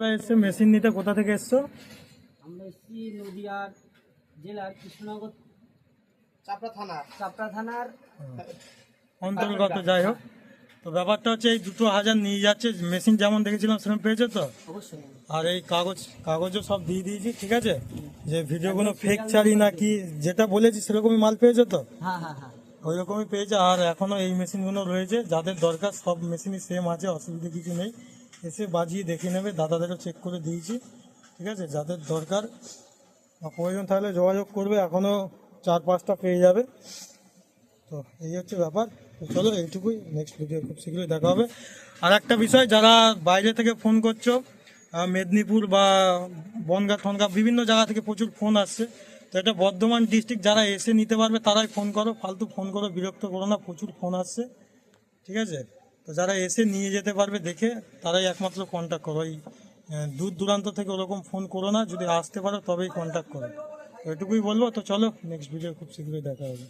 এসছো মেশিন নিতে কোথা থেকে এসছো? আমরা এসেছি নদিয়ার জেলার কৃষ্ণনগর চাপড়া থানা চাপড়া থানার অন্তর্গত যাই হোক। তো ব্যাপারটা হচ্ছে এই দুটো হাজার নিয়ে যাচ্ছে মেশিন যেমন দেখেছিলাম সেরকম পেয়েছ তো? আর এই কাগজ কাগজও সব দিয়ে দিয়েছি ঠিক আছে? যে ভিডিওগুলো ফেক ছাড়ি না কি যেটা বলেছি সেরকমই মাল পেয়েছ তো? হ্যাঁ হ্যাঁ হ্যাঁ। ওই রকমই পেয়েছে। আর এখনও এই মেশিনগুলো রয়েছে। যাদের দরকার, সব মেশিনই সেম আছে, অসুবিধা কিছু নেই। এসে বাজিয়ে দেখে নেবে। দাদাদেরও চেক করে দিয়েছি। ঠিক আছে? যাদের দরকার প্রয়োজন থাকলে যোগাযোগ করবে। এখনও চার পাঁচটা পেয়ে যাবে। তো এই হচ্ছে ব্যাপার। চলো, এইটুকুই। নেক্সট ভিডিও খুব শীঘ্রই দেখা হবে। আর একটা বিষয়, যারা বাইরে থেকে ফোন করছ মেদিনীপুর বা বনগা ঠনগা বিভিন্ন জায়গা থেকে প্রচুর ফোন আসছে। তো এটা বর্ধমান ডিস্ট্রিক্ট যারা এসে নিতে পারবে, তারাই ফোন করো, ফালতু ফোন করো, বিরক্ত করো না, প্রচুর ফোন আসছে, ঠিক আছে? তো যারা এসে নিয়ে যেতে পারবে দেখে, তারাই একমাত্র কন্ট্যাক্ট করো। এই দূর দূরান্ত থেকে ওরকম ফোন করো না, যদি আসতে পারো তবেই কন্ট্যাক্ট করো। এটুকুই বলব, তো চলো নেক্সট ভিডিও খুব শীঘ্রই দেখা হবে।